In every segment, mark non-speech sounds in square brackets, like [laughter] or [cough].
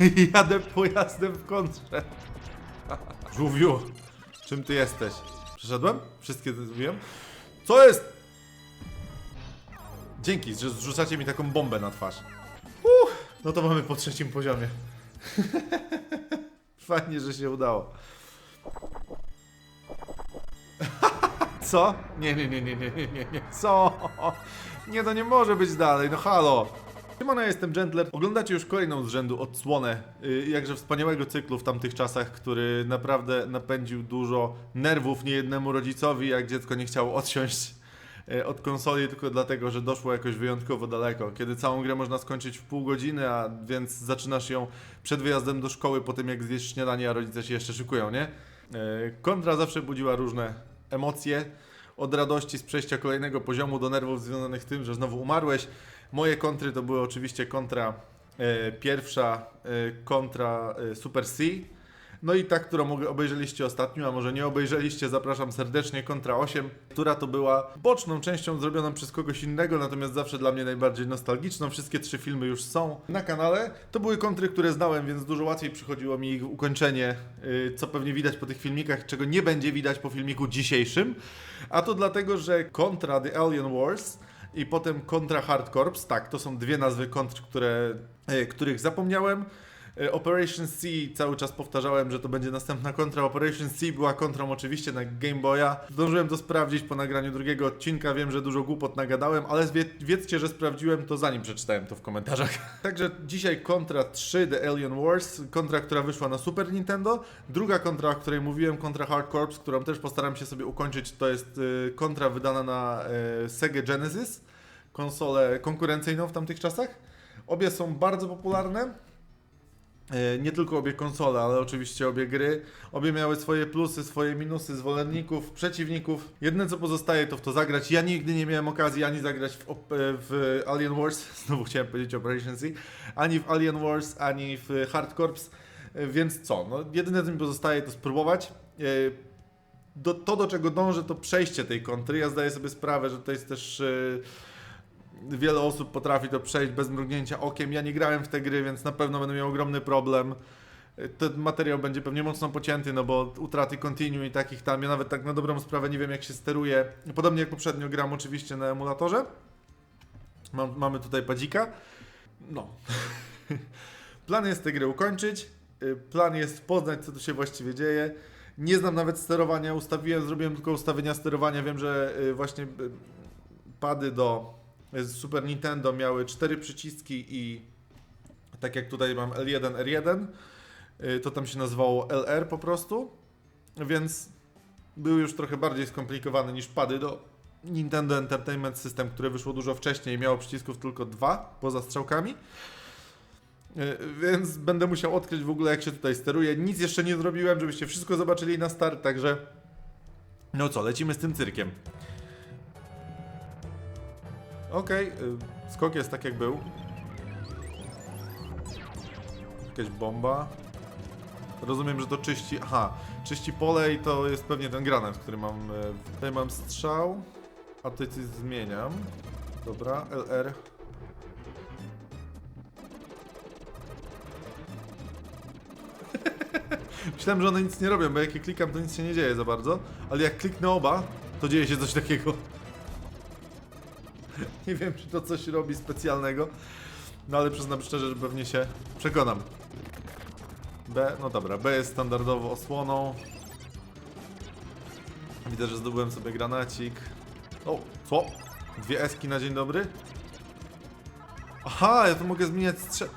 [laughs] Jadę pojazdem w kontrze. [laughs] Żółwiu, czym ty jesteś? Przeszedłem? Wszystkie zrobiłem? Co jest? Dzięki, że zrzucacie mi taką bombę na twarz. No to mamy po trzecim poziomie. [laughs] Fajnie, że się udało. Co? Nie, nie, nie, nie, nie, nie, nie. Co? Nie, to nie może być dalej, no halo. Siemano, jestem Gentler. Oglądacie już kolejną z rzędu odsłonę y, jakże wspaniałego cyklu w tamtych czasach, który naprawdę napędził dużo nerwów niejednemu rodzicowi, jak dziecko nie chciało odsiąść y, od konsoli tylko dlatego, że doszło jakoś wyjątkowo daleko. Kiedy całą grę można skończyć w pół godziny, a więc zaczynasz ją przed wyjazdem do szkoły, po tym jak zjesz śniadanie, a rodzice się jeszcze szykują, nie? Y, Kontra zawsze budziła różne emocje. Od radości z przejścia kolejnego poziomu do nerwów związanych z tym, że znowu umarłeś. Moje kontry to były oczywiście kontra e, pierwsza, e, kontra e, Super C. No i ta, którą obejrzeliście ostatnio, a może nie obejrzeliście, zapraszam serdecznie, kontra 8, która to była boczną częścią zrobioną przez kogoś innego, natomiast zawsze dla mnie najbardziej nostalgiczną. Wszystkie trzy filmy już są na kanale. To były kontry, które znałem, więc dużo łatwiej przychodziło mi ich ukończenie, y, co pewnie widać po tych filmikach, czego nie będzie widać po filmiku dzisiejszym. A to dlatego, że kontra The Alien Wars i potem kontra Hard Corps, tak, to są dwie nazwy kontr, które, e, których zapomniałem. E, Operation C cały czas powtarzałem, że to będzie następna kontra. Operation C była kontrą oczywiście na Game Boya. Zdążyłem to sprawdzić po nagraniu drugiego odcinka. Wiem, że dużo głupot nagadałem, ale wie, wiedzcie, że sprawdziłem to zanim przeczytałem to w komentarzach. [laughs] Także dzisiaj kontra 3 The Alien Wars, kontra, która wyszła na Super Nintendo. Druga kontra, o której mówiłem, kontra Hard Corps, którą też postaram się sobie ukończyć, to jest y, kontra wydana na y, Sega Genesis, konsolę konkurencyjną w tamtych czasach. Obie są bardzo popularne. E, Nie tylko obie konsole, ale oczywiście obie gry. Obie miały swoje plusy, swoje minusy, zwolenników, przeciwników. Jedyne co pozostaje to w to zagrać. Ja nigdy nie miałem okazji ani zagrać w, e, w Alien Wars, [laughs] znowu chciałem powiedzieć Operation C, ani w Alien Wars, ani w Hard Corps. E, Więc co? No, jedyne co mi pozostaje to spróbować. Do, to do czego dążę to przejście tej kontry. Ja zdaję sobie sprawę, że to jest też... e, wiele osób potrafi to przejść bez mrugnięcia okiem. Ja nie grałem w te gry, więc na pewno będę miał ogromny problem. Ten materiał będzie pewnie mocno pocięty, no bo utraty continue i takich tam, ja nawet tak na dobrą sprawę nie wiem jak się steruje. Podobnie jak poprzednio gram oczywiście na emulatorze. Mam, mamy tutaj padzika. No. [laughs] Plan jest tę grę ukończyć. Y, Plan jest poznać, co tu się właściwie dzieje. Nie znam nawet sterowania, ustawiłem, zrobiłem tylko ustawienia sterowania. Wiem, że y, właśnie y, pady do z Super Nintendo miały cztery przyciski i tak jak tutaj mam L1, R1, y, to tam się nazywało LR po prostu, więc był już trochę bardziej skomplikowany niż pady do Nintendo Entertainment System, które wyszło dużo wcześniej i miało przycisków tylko dwa, poza strzałkami. Y, Więc będę musiał odkryć w ogóle jak się tutaj steruje. Nic jeszcze nie zrobiłem, żebyście wszystko zobaczyli na start, także no co, lecimy z tym cyrkiem. Okej, y, skok jest tak jak był. Jakaś bomba. Rozumiem, że to czyści. Aha, czyści pole i to jest pewnie ten granat, który mam. y, Tutaj mam strzał. A tutaj coś zmieniam. Dobra, LR. [laughs] Myślałem, że one nic nie robią, bo jak je klikam, to nic się nie dzieje za bardzo. Ale jak kliknę oba, to dzieje się coś takiego. [laughs] Nie wiem, czy to coś robi specjalnego. No ale przyznam szczerze, że pewnie się przekonam. B, no dobra, B jest standardowo osłoną. Widzę, że zdobyłem sobie granacik. O, co? Dwie eski na dzień dobry? Aha, ja tu mogę zmieniać strze...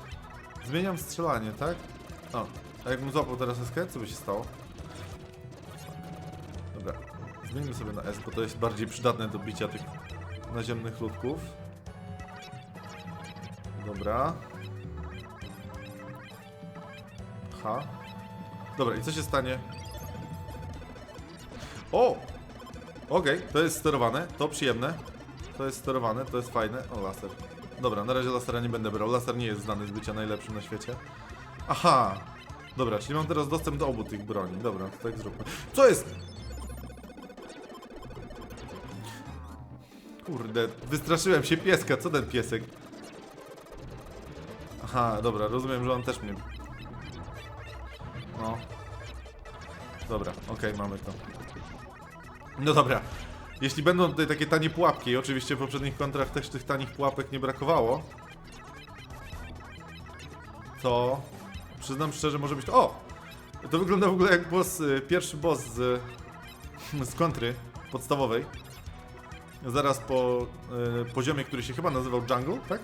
Zmieniam strzelanie, tak? O, a jakbym złapał teraz eskę, co by się stało? Dobra, zmieńmy sobie na S, bo to jest bardziej przydatne do bicia tych naziemnych ludków. Dobra. H. Dobra, i co się stanie? O! Okej, to jest sterowane, to przyjemne. To jest sterowane, to jest fajne. O, laser. Dobra, na razie lasera nie będę brał. Laser nie jest znany z bycia najlepszym na świecie. Aha! Dobra, czyli mam teraz dostęp do obu tych broni. Dobra, to tak zróbmy. Co jest? Kurde, wystraszyłem się pieska. Co ten piesek? Aha, dobra, rozumiem, że on też mnie No. Dobra, okej, mamy to. No dobra. Jeśli będą tutaj takie tanie pułapki, i oczywiście w poprzednich kontrach też tych tanich pułapek nie brakowało, to przyznam szczerze, może być to... O! To wygląda w ogóle jak boss, y, pierwszy boss z, z kontry podstawowej. Zaraz po y, poziomie, który się chyba nazywał Jungle, tak?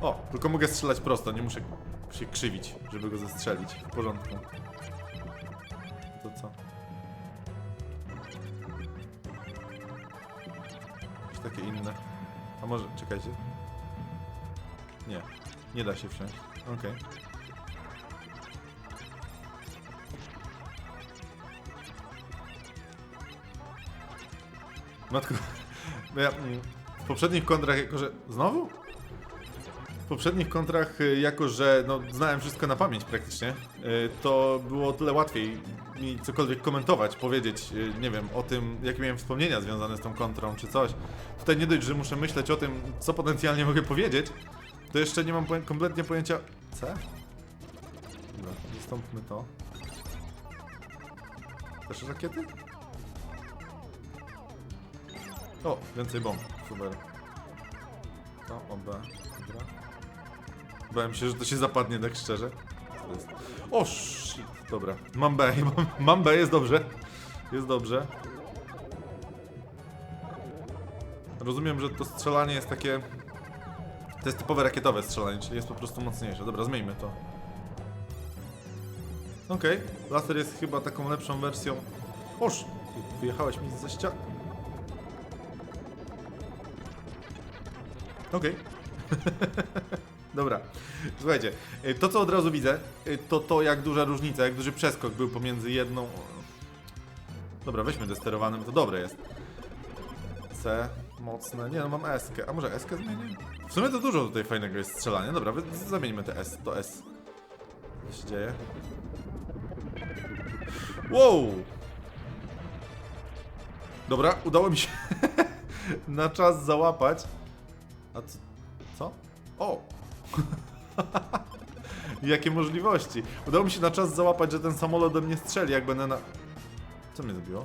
O, tylko mogę strzelać prosto, nie muszę się krzywić, żeby go zestrzelić. W porządku. To co? Czy takie inne? A może, czekajcie. Nie, nie da się wsiąść. Okej. Matko, ja mm, w poprzednich kontrach, jako że... Znowu? W poprzednich kontrach, y, jako że no, znałem wszystko na pamięć praktycznie, y, to było tyle łatwiej mi cokolwiek komentować, powiedzieć, y, nie wiem, o tym, jakie miałem wspomnienia związane z tą kontrą, czy coś. Tutaj nie dość, że muszę myśleć o tym, co potencjalnie mogę powiedzieć, to jeszcze nie mam kompletnie pojęcia... Co? Dobra, zastąpmy to. Też rakiety? O, więcej bomb. Super. To, OB. Dobra. Bałem się, że to się zapadnie tak szczerze. Co to jest? O, shit. Dobra. Mam B. [laughs] Mam, mam B, jest dobrze. Jest dobrze. Rozumiem, że to strzelanie jest takie... To jest typowe rakietowe strzelanie, czyli jest po prostu mocniejsze. Dobra, zmieńmy to. Okej, laser jest chyba taką lepszą wersją. Oż! Wyjechałeś mi ze ściany. Okej. [laughs] Dobra. Słuchajcie, y, to co od razu widzę, y, to to jak duża różnica, jak duży przeskok był pomiędzy jedną... Dobra, weźmy desterowanym, to dobre jest. C, mocne, nie no mam S, -kę. a może S zmienię? W sumie to dużo tutaj fajnego jest strzelania, dobra, zamieńmy te S, to S. Co się dzieje? Wow! Dobra, udało mi się [laughs] na czas załapać. A co? O! [laughs] Jakie możliwości! Udało mi się na czas załapać, że ten samolot do mnie strzeli, jak będę na... Co mnie zabiło?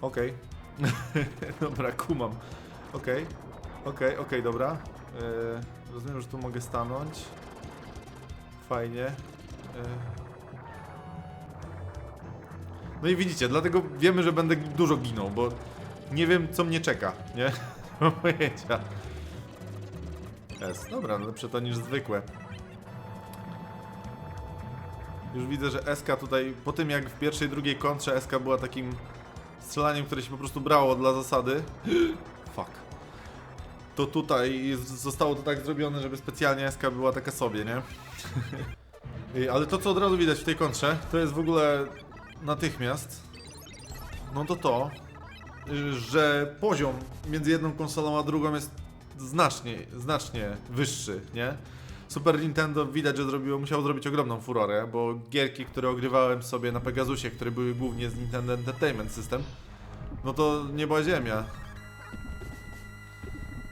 Okej. [laughs] dobra, kumam. Okej. Okej, okej, dobra. Yy, rozumiem, że tu mogę stanąć. Fajnie. Yy. No i widzicie, dlatego wiemy, że będę dużo ginął, bo nie wiem, co mnie czeka, nie? Mam pojęcia. Jest, dobra, no lepsze to niż zwykłe. Już widzę, że SK tutaj, po tym jak w pierwszej, drugiej kontrze SK była takim strzelaniem, które się po prostu brało dla zasady. [gasps] Fuck. To tutaj zostało to tak zrobione, żeby specjalnie SK była taka sobie, nie? [laughs] Ale to, co od razu widać w tej kontrze, to jest w ogóle natychmiast. No to to, że poziom między jedną konsolą a drugą jest znacznie, znacznie wyższy, nie? Super Nintendo widać, że zrobiło, musiało zrobić ogromną furorę, bo gierki, które ogrywałem sobie na Pegasusie, które były głównie z Nintendo Entertainment System, no to nie była ziemia.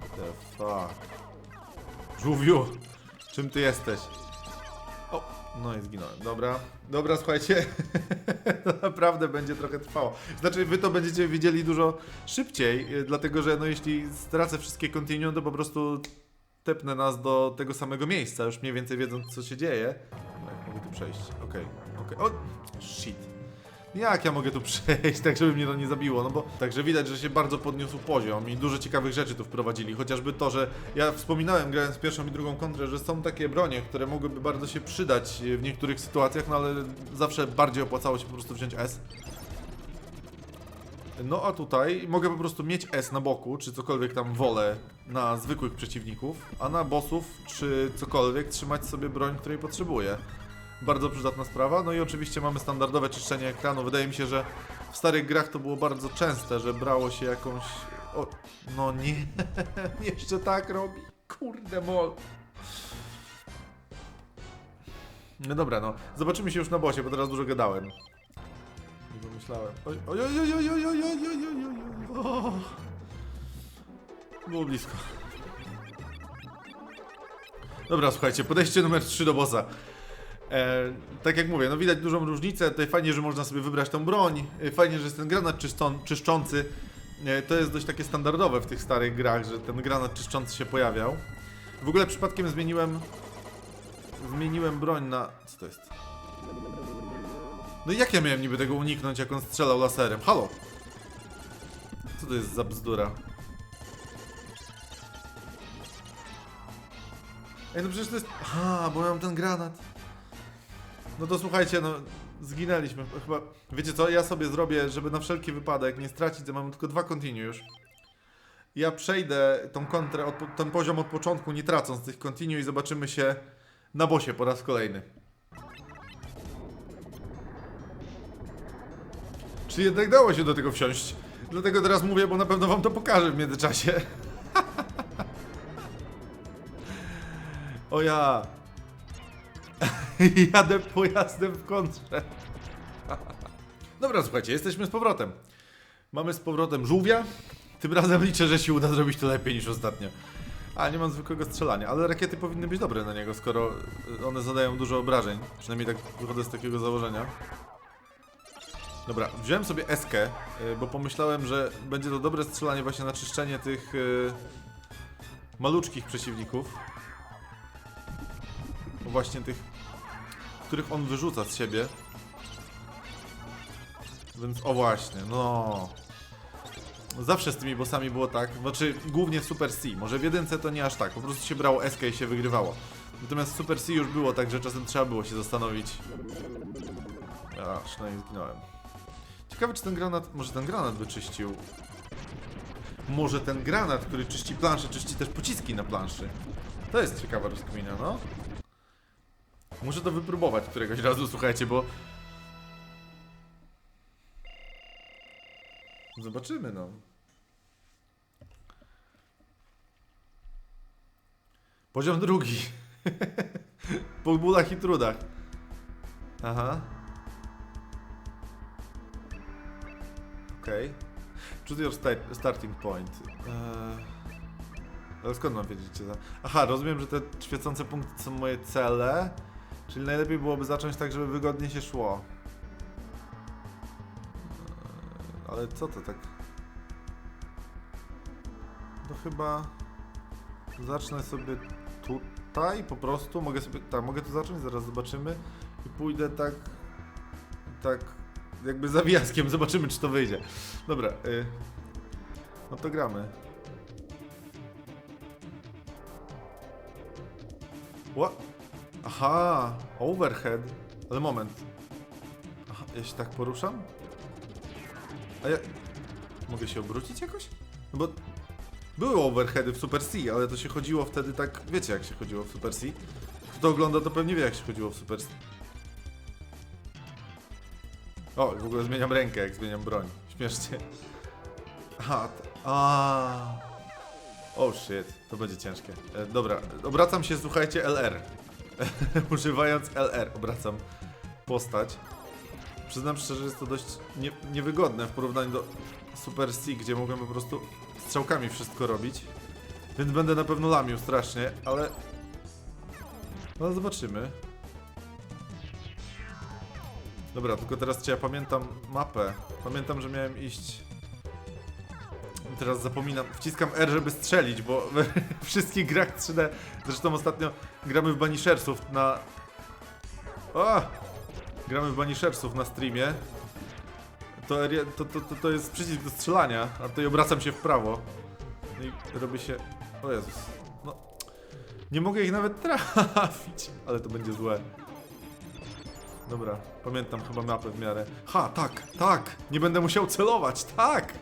The fuck. Żółwiu, czym ty jesteś? No i zginąłem. Dobra, dobra, słuchajcie. [laughs] to naprawdę będzie trochę trwało. Znaczy, wy to będziecie widzieli dużo szybciej, y, dlatego że no jeśli stracę wszystkie continuum, to po prostu tepnę nas do tego samego miejsca, już mniej więcej wiedząc co się dzieje. Jak mogę tu przejść? Okej, okej. O, shit. Jak ja mogę tu [laughs] przejść, tak żeby mnie to nie zabiło? No bo także widać, że się bardzo podniósł poziom i dużo ciekawych rzeczy tu wprowadzili. Chociażby to, że ja wspominałem grając pierwszą i drugą kontrę, że są takie bronie, które mogłyby bardzo się przydać w niektórych sytuacjach, no ale zawsze bardziej opłacało się po prostu wziąć S. No a tutaj mogę po prostu mieć S na boku, czy cokolwiek tam wolę na zwykłych przeciwników, a na bossów, czy cokolwiek trzymać sobie broń, której potrzebuję. Bardzo przydatna sprawa. No i oczywiście mamy standardowe czyszczenie ekranu. Wydaje mi się, że w starych grach to było bardzo częste, że brało się jakąś... O, no nie, [laughs] jeszcze tak robi. Kurde mol. No dobra, no. Zobaczymy się już na bosie, bo teraz dużo gadałem. Nie pomyślałem. Oj, oj, oj, oj, oj, oj, oj, oj, oj, oj, oj. Było blisko. Dobra, słuchajcie, podejście numer 3 do bossa. E, tak jak mówię, no widać dużą różnicę. Tutaj fajnie, że można sobie wybrać tą broń. E, Fajnie, że jest ten granat czyszczą, czyszczący. E, to jest dość takie standardowe w tych starych grach, że ten granat czyszczący się pojawiał. W ogóle przypadkiem zmieniłem. Zmieniłem broń na. Co to jest? No i jak ja miałem niby tego uniknąć, jak on strzelał laserem? Halo! Co to jest za bzdura? Ej, no przecież to jest... Aha, bo ja mam ten granat. No to słuchajcie, no... Zginęliśmy. Chyba... Wiecie co? Ja sobie zrobię, żeby na wszelki wypadek nie stracić, to mamy tylko dwa continue już. Ja przejdę tą kontrę, od, ten poziom od początku, nie tracąc tych continue i zobaczymy się na bosie po raz kolejny. Czy jednak dało się do tego wsiąść? Dlatego teraz mówię, bo na pewno wam to pokażę w międzyczasie. [laughs] O ja. [laughs] Jadę pojazdem w kontrze. [laughs] Dobra, słuchajcie, jesteśmy z powrotem. Mamy z powrotem żółwia. Tym razem liczę, że się uda zrobić to lepiej niż ostatnio. A, nie mam zwykłego strzelania, ale rakiety powinny być dobre na niego, skoro y, one zadają dużo obrażeń. Przynajmniej tak wychodzę z takiego założenia. Dobra, wziąłem sobie eskę, y, bo pomyślałem, że będzie to dobre strzelanie właśnie na czyszczenie tych y, maluczkich przeciwników. Właśnie tych, których on wyrzuca z siebie. Więc o właśnie, no. Zawsze z tymi bossami było tak, znaczy głównie w Super C, może w jedynce to nie aż tak, po prostu się brało SK i się wygrywało. Natomiast w Super C już było tak, że czasem trzeba było się zastanowić. A, przynajmniej zginąłem. Ciekawe czy ten granat, może ten granat by czyścił. Może ten granat, który czyści planszę, czyści też pociski na planszy. To jest ciekawa rozkmina, no. Muszę to wypróbować któregoś razu, słuchajcie, bo... Zobaczymy, no. Poziom drugi. [laughs] po bólach i trudach. Aha. Okej. Choose your sta starting point. Eee... Ale skąd mam wiedzieć. Aha, rozumiem, że te świecące punkty są moje cele. Czyli najlepiej byłoby zacząć tak, żeby wygodnie się szło. Ale co to tak? To chyba... Zacznę sobie tutaj po prostu. Mogę sobie... Tak, mogę tu zacząć, zaraz zobaczymy. I pójdę tak... Tak... Jakby zawiaskiem, [laughs] zobaczymy czy to wyjdzie. Dobra, y... No to gramy. Aha, overhead. Ale moment. Aha, ja się tak poruszam? A ja... Mogę się obrócić jakoś? No bo... Były overheady w Super C, ale to się chodziło wtedy tak... Wiecie jak się chodziło w Super C? Kto to ogląda, to pewnie wie jak się chodziło w Super C. O, w ogóle zmieniam rękę, jak zmieniam broń. Śmiesznie. Aha, a. Oh shit, to będzie ciężkie. E, dobra, obracam się, słuchajcie, LR. [laughs] Używając LR, obracam postać. Przyznam szczerze, że jest to dość nie, niewygodne w porównaniu do Super C, gdzie mogłem po prostu strzałkami wszystko robić. Więc będę na pewno lamił strasznie, ale... No zobaczymy. Dobra, tylko teraz czy ja pamiętam mapę. Pamiętam, że miałem iść... Teraz zapominam, wciskam R, żeby strzelić, bo [laughs] we wszystkich grach 3D, zresztą ostatnio gramy w Banishersów na... O! Gramy w Banishersów na streamie. To, R- to, to, to, to jest przycisk do strzelania, a tutaj obracam się w prawo. No I robi się... O Jezus. No... Nie mogę ich nawet [laughs] trafić, ale to będzie złe. Dobra, pamiętam chyba mapę w miarę. Ha, tak, tak! Nie będę musiał celować, tak!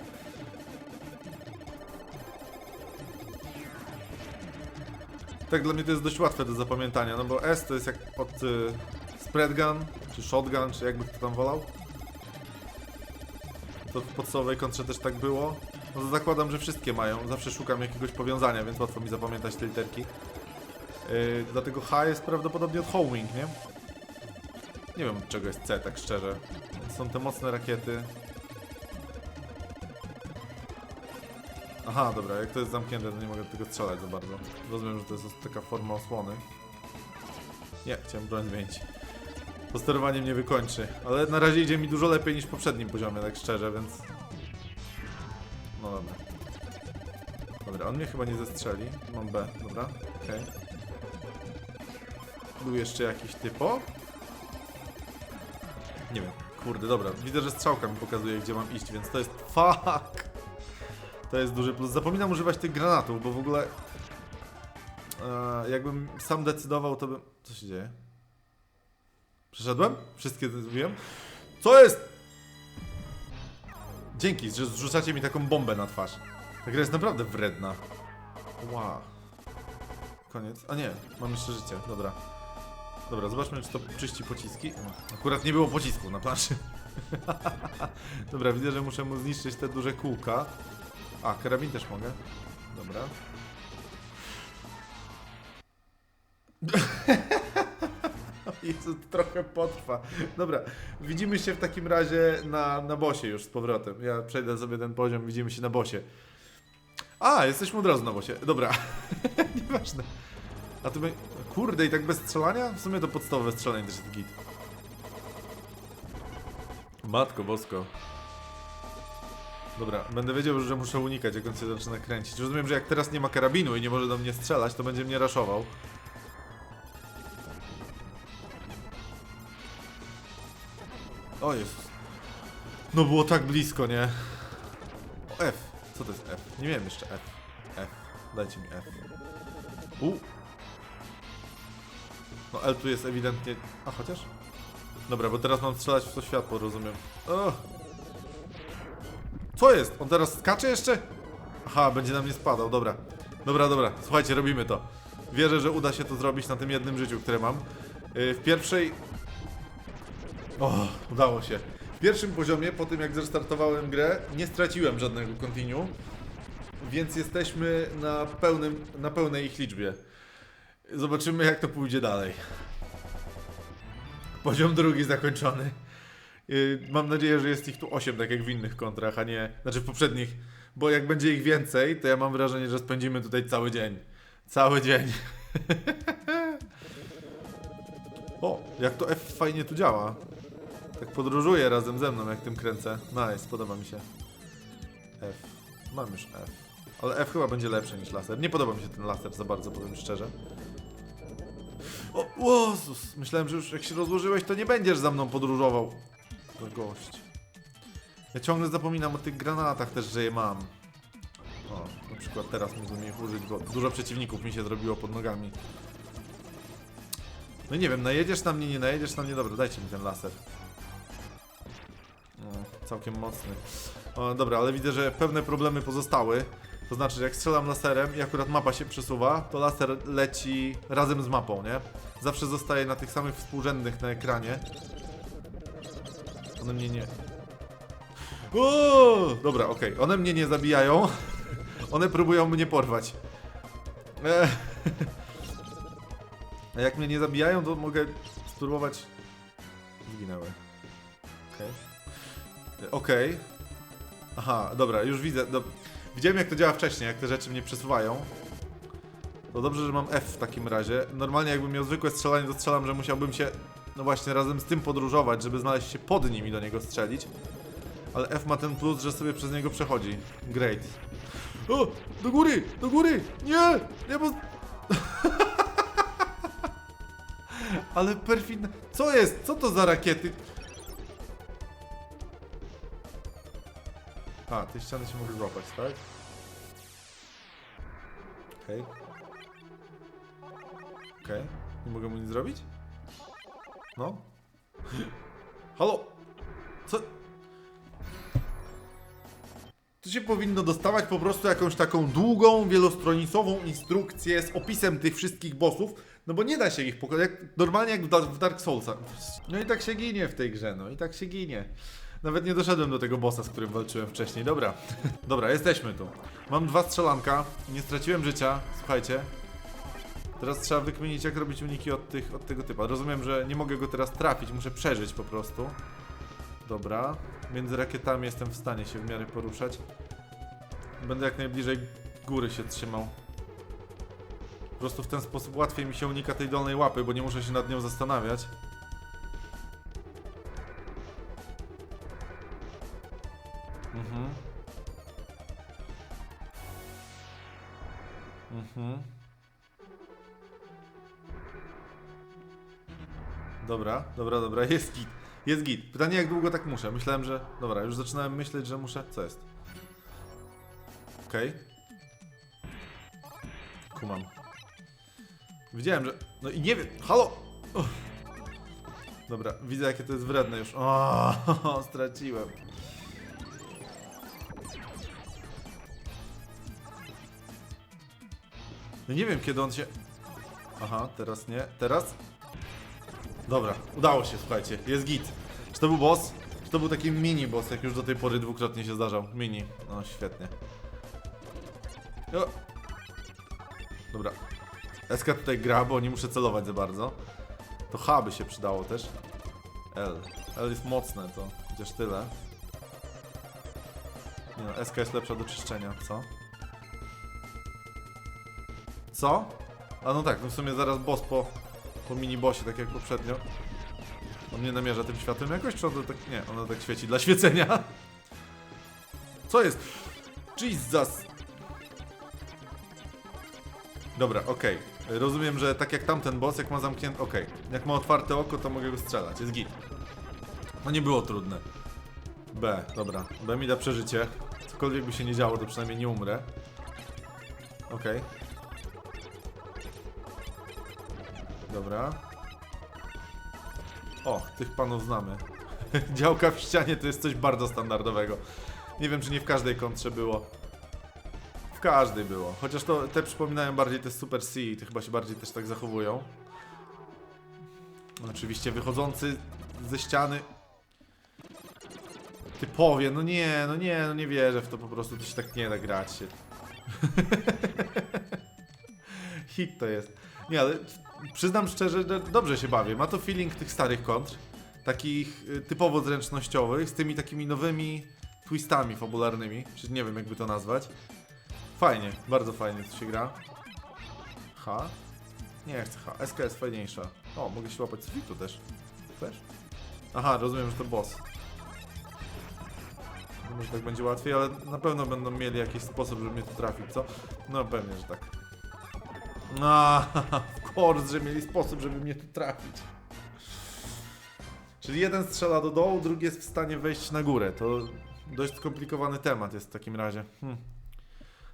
Tak, dla mnie to jest dość łatwe do zapamiętania, no bo S to jest jak od y, spread gun, czy shotgun, czy jakby kto tam wolał. To w podstawowej kontrze też tak było. No to zakładam, że wszystkie mają. Zawsze szukam jakiegoś powiązania, więc łatwo mi zapamiętać te literki. Yy, dlatego H jest prawdopodobnie od homing, nie? Nie wiem od czego jest C, tak szczerze. Są te mocne rakiety. Aha, dobra, jak to jest zamknięte, to nie mogę tego strzelać za bardzo. Rozumiem, że to jest taka forma osłony. Nie, chciałem broń zmienić. To sterowanie mnie wykończy, ale na razie idzie mi dużo lepiej niż w poprzednim poziomie, tak szczerze, więc... No dobra. Dobra, on mnie chyba nie zestrzeli. Mam B, dobra, okej. Był jeszcze jakiś typo? Nie wiem. Kurde, dobra. Widzę, że strzałka mi pokazuje, gdzie mam iść, więc to jest... [laughs] Fuck! To jest duży plus. Zapominam używać tych granatów, bo w ogóle... E, jakbym sam decydował, to bym... Co się dzieje? Przeszedłem? Wszystkie zrobiłem? Co jest? Dzięki, że zrzucacie mi taką bombę na twarz. Ta gra jest naprawdę wredna. Wow. Koniec. A nie, mam jeszcze życie. Dobra. Dobra, zobaczmy, czy to czyści pociski. Akurat nie było pocisku na planszy. [laughs] Dobra, widzę, że muszę mu zniszczyć te duże kółka. A, karabin też mogę. Dobra. [laughs] Jezu, to trochę potrwa. Dobra, widzimy się w takim razie na, na bosie już z powrotem. Ja przejdę sobie ten poziom, widzimy się na bosie. A, jesteśmy od razu na bosie. Dobra, [laughs] nieważne. A to by... Kurde, i tak bez strzelania? W sumie to podstawowe strzelanie też jest git. Matko bosko. Dobra, będę wiedział, że muszę unikać, jak on się zaczyna kręcić. Rozumiem, że jak teraz nie ma karabinu i nie może do mnie strzelać, to będzie mnie raszował. O. No było tak blisko, nie? O, F. Co to jest F? Nie wiem jeszcze F. F. Dajcie mi F. U. No L tu jest ewidentnie... A chociaż? Dobra, bo teraz mam strzelać w to światło, rozumiem. O! Co jest? On teraz skacze jeszcze? Aha, będzie na mnie spadał, dobra. Dobra, dobra, słuchajcie, robimy to. Wierzę, że uda się to zrobić na tym jednym życiu, które mam. Yy, w pierwszej... O, udało się. W pierwszym poziomie, po tym jak zrestartowałem grę, nie straciłem żadnego continue, więc jesteśmy na, pełnym, na pełnej ich liczbie. Zobaczymy, jak to pójdzie dalej. Poziom drugi zakończony. Yy, Mam nadzieję, że jest ich tu 8, tak jak w innych kontrach, a nie. Znaczy w poprzednich. Bo jak będzie ich więcej, to ja mam wrażenie, że spędzimy tutaj cały dzień. Cały dzień. [laughs] o, jak to F fajnie tu działa. Tak podróżuje razem ze mną, jak tym kręcę. Nice, podoba mi się. F. Mam już F. Ale F chyba będzie lepszy niż laser. Nie podoba mi się ten laser za bardzo, powiem szczerze. O, Jezus! Myślałem, że już jak się rozłożyłeś, to nie będziesz za mną podróżował. To gość. Ja ciągle zapominam o tych granatach też, że je mam. O, na przykład teraz mógłbym ich użyć, bo dużo przeciwników mi się zrobiło pod nogami. No nie wiem, najedziesz na mnie, nie najedziesz na mnie, dobra, dajcie mi ten laser. No, całkiem mocny. O, dobra, ale widzę, że pewne problemy pozostały. To znaczy, jak strzelam laserem i akurat mapa się przesuwa, to laser leci razem z mapą, nie? Zawsze zostaje na tych samych współrzędnych na ekranie. One mnie nie... O! Dobra, okej. One mnie nie zabijają. One próbują mnie porwać. Eee. A jak mnie nie zabijają, to mogę spróbować... Zginęły. Okej. Okej. Aha, dobra, już widzę. Do... Widziałem jak to działa wcześniej, jak te rzeczy mnie przesuwają. To dobrze, że mam F w takim razie. Normalnie jakbym miał zwykłe strzelanie, to strzelam, że musiałbym się, no właśnie, razem z tym podróżować, żeby znaleźć się pod nim i do niego strzelić. Ale F ma ten plus, że sobie przez niego przechodzi. Great. O! Do góry! Do góry! Nie! Nie, bo... [laughs] Ale perfidne... Co jest? Co to za rakiety? A, te ściany się mogę złapać, tak? Okej. Okej. Nie mogę mu nic zrobić? No? Halo? Co? Tu się powinno dostawać po prostu jakąś taką długą, wielostronicową instrukcję z opisem tych wszystkich bossów, no bo nie da się ich pokonać, normalnie jak w Dark Soulsach. No i tak się ginie w tej grze, no i tak się ginie. Nawet nie doszedłem do tego bossa, z którym walczyłem wcześniej. Dobra, [laughs] dobra, jesteśmy tu. Mam dwa strzelanka, nie straciłem życia, słuchajcie. Teraz trzeba wykminić, jak robić uniki od, tych, od tego typa. Rozumiem, że nie mogę go teraz trafić, muszę przeżyć po prostu. Dobra. Między rakietami jestem w stanie się w miarę poruszać. będę jak najbliżej góry się trzymał. Po prostu w ten sposób łatwiej mi się unika tej dolnej łapy, bo nie muszę się nad nią zastanawiać. Dobra, dobra, jest git. Jest git. Pytanie jak długo tak muszę. Myślałem, że... Dobra, już zaczynałem myśleć, że muszę... Co jest? Okej. Kumam. Widziałem, że... No i nie wiem... Halo! Uff. Dobra, widzę jakie to jest wredne już. O, [laughs] straciłem. No nie wiem kiedy on się... Aha, teraz nie. Teraz? Dobra, udało się, słuchajcie. Jest git. Czy to był boss? Czy to był taki mini boss, jak już do tej pory dwukrotnie się zdarzał? Mini. No, świetnie. Dobra. SK tutaj gra, bo nie muszę celować za bardzo. To H by się przydało też. L. L jest mocne, to chociaż tyle. Nie no, SK jest lepsza do czyszczenia, co? Co? A no tak, no w sumie zaraz boss po, po mini-bossie, tak jak poprzednio. On nie namierza tym światłem jakoś, czy ono tak... Nie, ono tak świeci dla świecenia. Co jest? Jesus! Dobra, okej. Rozumiem, że tak jak tamten boss, jak ma zamknięte... Okej. Jak ma otwarte oko, to mogę go strzelać. Jest git. No nie było trudne. B, dobra. B mi da przeżycie. Cokolwiek by się nie działo, to przynajmniej nie umrę. Okej. Dobra. O, tych panów znamy. [laughs] Działka w ścianie to jest coś bardzo standardowego. Nie wiem, czy nie w każdej kontrze było. W każdej było. Chociaż to te przypominają bardziej te Super C i te chyba się bardziej też tak zachowują. Oczywiście wychodzący ze ściany. Typowie, no nie, no nie, no nie wierzę w to po prostu, to się tak nie da grać się. [laughs] Hit to jest. Nie, ale przyznam szczerze, że dobrze się bawię. Ma to feeling tych starych kontr, takich y, typowo zręcznościowych, z tymi takimi nowymi twistami fabularnymi, czy nie wiem jakby to nazwać. Fajnie, bardzo fajnie to się gra. H? Nie chcę H. SK jest fajniejsza. O, mogę się łapać z tu też. Też? Aha, rozumiem, że to boss. Może tak będzie łatwiej, ale na pewno będą mieli jakiś sposób, żeby mnie tu trafić, co? No pewnie, że tak. No, [laughs] course, że mieli sposób, żeby mnie tu trafić. Czyli jeden strzela do dołu, drugi jest w stanie wejść na górę. To dość skomplikowany temat jest w takim razie. Hmm.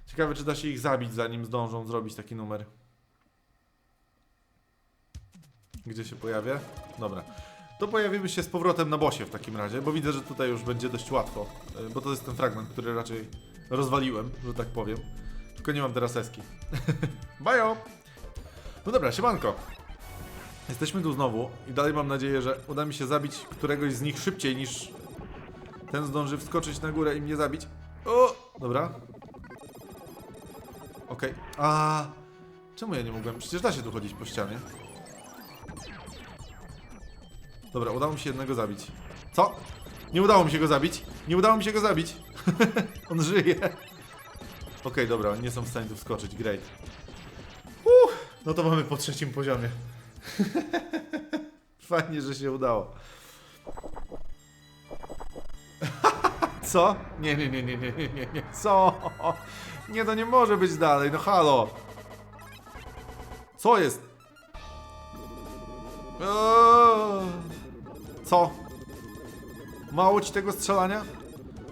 Ciekawe, czy da się ich zabić, zanim zdążą zrobić taki numer. Gdzie się pojawia? Dobra. To pojawimy się z powrotem na bosie w takim razie, bo widzę, że tutaj już będzie dość łatwo. y, Bo to jest ten fragment, który raczej rozwaliłem, że tak powiem. Tylko nie mam teraz eski. [laughs] Bajo! No dobra, siemanko. Jesteśmy tu znowu i dalej mam nadzieję, że uda mi się zabić któregoś z nich szybciej niż ten zdąży wskoczyć na górę i mnie zabić. O! Dobra. Okej. A Czemu ja nie mogłem? Przecież da się tu chodzić po ścianie. Dobra, udało mi się jednego zabić. Co? Nie udało mi się go zabić. Nie udało mi się go zabić. [laughs] On żyje. Okej, dobra, oni nie są w stanie tu wskoczyć. Great. No to mamy po trzecim poziomie. [laughs] Fajnie, że się udało. [laughs] Co? Nie, nie, nie, nie, nie, nie, nie, nie. Co? Nie, to nie może być dalej, no halo. Co jest? Eee. Co? Mało ci tego strzelania?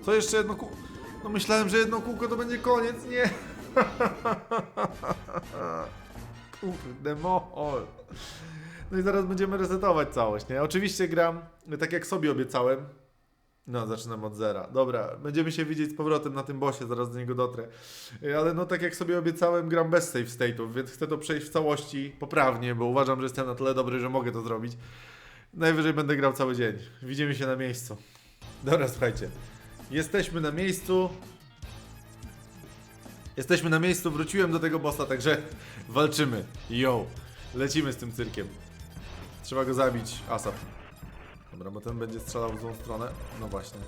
Co jeszcze jedno kółko? No myślałem, że jedno kółko to będzie koniec, nie. [laughs] Kurde, mol. No i zaraz będziemy resetować całość, nie? Oczywiście gram tak jak sobie obiecałem. No, zaczynam od zera. Dobra, będziemy się widzieć z powrotem na tym bosie, zaraz do niego dotrę. Y, Ale no, tak jak sobie obiecałem, gram bez save state'ów, więc chcę to przejść w całości poprawnie, bo uważam, że jestem na tyle dobry, że mogę to zrobić. Najwyżej będę grał cały dzień. Widzimy się na miejscu. Dobra, słuchajcie. Jesteśmy na miejscu. Jesteśmy na miejscu, wróciłem do tego bossa, także walczymy. Yo, lecimy z tym cyrkiem. Trzeba go zabić ASAP. Dobra, bo ten będzie strzelał w złą stronę. No właśnie.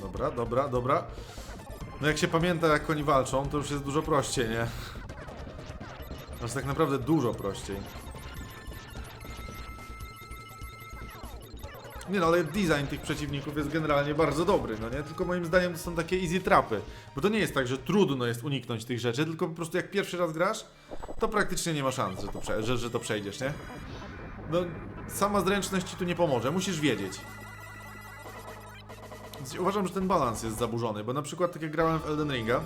Dobra, dobra, dobra. No jak się pamięta jak oni walczą, to już jest dużo prościej, nie? Aż tak naprawdę dużo prościej. Nie no, ale design tych przeciwników jest generalnie bardzo dobry, no nie? Tylko moim zdaniem to są takie easy trapy. Bo to nie jest tak, że trudno jest uniknąć tych rzeczy, tylko po prostu jak pierwszy raz grasz, to praktycznie nie ma szans, że to, prze- że, że to przejdziesz, nie? No, sama zręczność ci tu nie pomoże, musisz wiedzieć. Więc Uważam, że ten balans jest zaburzony, bo na przykład tak jak grałem w Elden Ringa,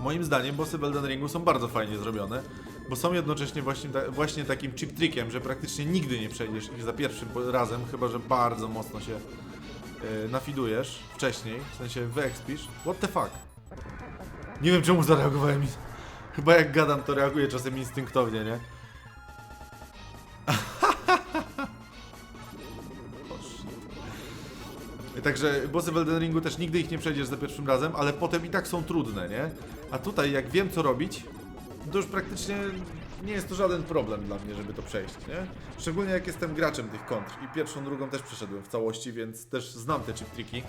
moim zdaniem bossy w Elden Ringu są bardzo fajnie zrobione, bo są jednocześnie właśnie, ta, właśnie takim chip trickiem, że praktycznie nigdy nie przejdziesz ich za pierwszym razem, chyba że bardzo mocno się yy, nafidujesz wcześniej, w sensie wyekspisz. What the fuck? Nie wiem czemu zareagowałem. Chyba jak gadam to reaguję czasem instynktownie, nie? Także bossy w Elden Ringu też nigdy ich nie przejdziesz za pierwszym razem, ale potem i tak są trudne, nie? A tutaj jak wiem co robić, to już praktycznie nie jest to żaden problem dla mnie, żeby to przejść, nie? Szczególnie jak jestem graczem tych kontr i pierwszą, drugą też przeszedłem w całości, więc też znam te chip triki.